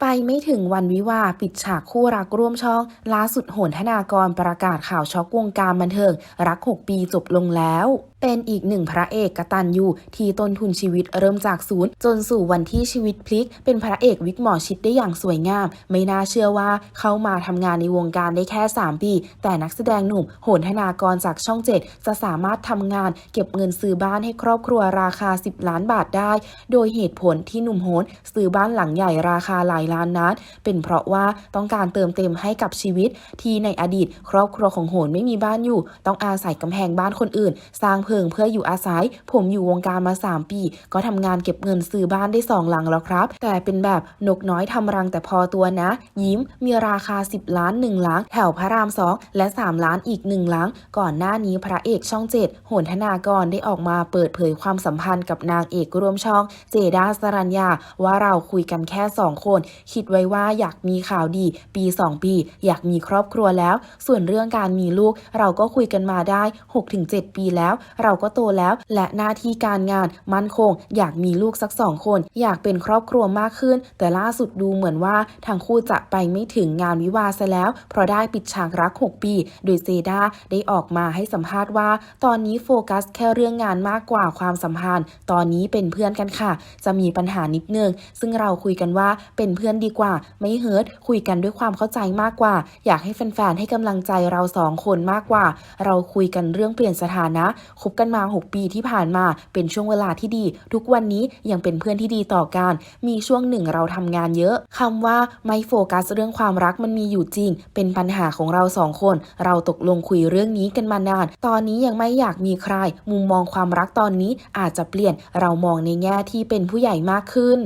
ไปไม่ถึงวันวิวาปิดฉากคู่รักร่วมช่อง ล่าสุดโหนธนากรประกาศข่าวช็อกวงการบันเทิง รัก 6 ปีจบลงแล้ว เป็นอีกหนึ่งพระเอกกตันยูที่ต้นทุนชีวิตเริ่มจากศูนย์จนสู่วันที่ชีวิตพลิก เป็นพระเอกวิกหมอชิดได้อย่างสวยงาม ไม่น่าเชื่อว่าเข้ามาทำงานในวงการได้แค่ 3 ปี แต่นักแสดงหนุ่มโหนธนากรจากช่องเจ็ดจะสามารถทำงานเก็บเงินซื้อบ้านให้ครอบครัวราคา 10 ล้านบาทได้ โดยเหตุผลที่หนุ่มโหนซื้อบ้านหลังใหญ่ราคาหลายล้านนั้น เป็นเพราะว่าต้องการเติมเต็มให้กับชีวิต ที่ในอดีต ครอบครัวของโหนไม่มีบ้านอยู่ ต้องอาศัยกำแพงบ้านคนอื่น สร้างเพิงเพื่ออยู่อาศัย ผมอยู่วงการมา 3 ปี ก็ทำงานเก็บเงินซื้อบ้านได้สองหลังแล้วครับ แต่เป็นแบบนกน้อยทำรังแต่พอตัวนะ ยิ้มมีราคา 10 ล้าน 1 หลัง แถวพระราม2และ 3 ล้านอีก 1 หลัง ก่อนหน้านี้พระเอกช่อง7โหนธนากรได้ออกมาเปิดเผยความสัมพันธ์กับนางเอกร่วมช่อง เจด้าสรัญญาว่าเราคุยกันแค่ 2 คน คิดไว้ว่าอยากมีข่าวดี ปี 2 ปี อยากมีครอบครัวแล้ว ส่วนเรื่องการมีลูกเราก็คุยกันมาได้ 6-7 ปีแล้วเราก็โตแล้ว และหน้าที่การงานมั่นคง อยากมีลูกสักสองคน อยากเป็นครอบครัวมากขึ้น แต่ล่าสุดดูเหมือนว่าทั้งคู่จะไปไม่ถึงงานวิวาซะแล้ว เพราะได้ปิดฉากรัก 6 ปี โดยเซดาได้ออกมาให้สัมภาษณ์ว่า ตอนนี้โฟกัสแค่เรื่องงานมากกว่าความสัมพันธ์ ตอนนี้เป็นเพื่อนกันค่ะ จะมีปัญหานิดนึง ซึ่งเราคุยกันว่าเป็นเพื่อนดีกว่า ไม่เฮิร์ตคุยกันด้วยความเข้าใจมากกว่า อยากให้แฟนๆให้กำลังใจเราสองคนมากกว่า เราคุยกันเรื่องเปลี่ยนสถานะคบกันมา 6 ปีที่ผ่านมา เป็นช่วงเวลาที่ดี ทุกวันนี้ยังเป็นเพื่อนที่ดีต่อกัน มีช่วงหนึ่งเราทำงานเยอะคำว่าไม่โฟกัสเรื่องความรักมันมีอยู่จริง เป็นปัญหาของเราสองคน เราตกลงคุยเรื่องนี้กันมานาน ตอนนี้ยังไม่อยากมีใคร มุมมองความรักตอนนี้อาจจะเปลี่ยน เรามองในแง่ที่เป็นผู้ใหญ่มากขึ้น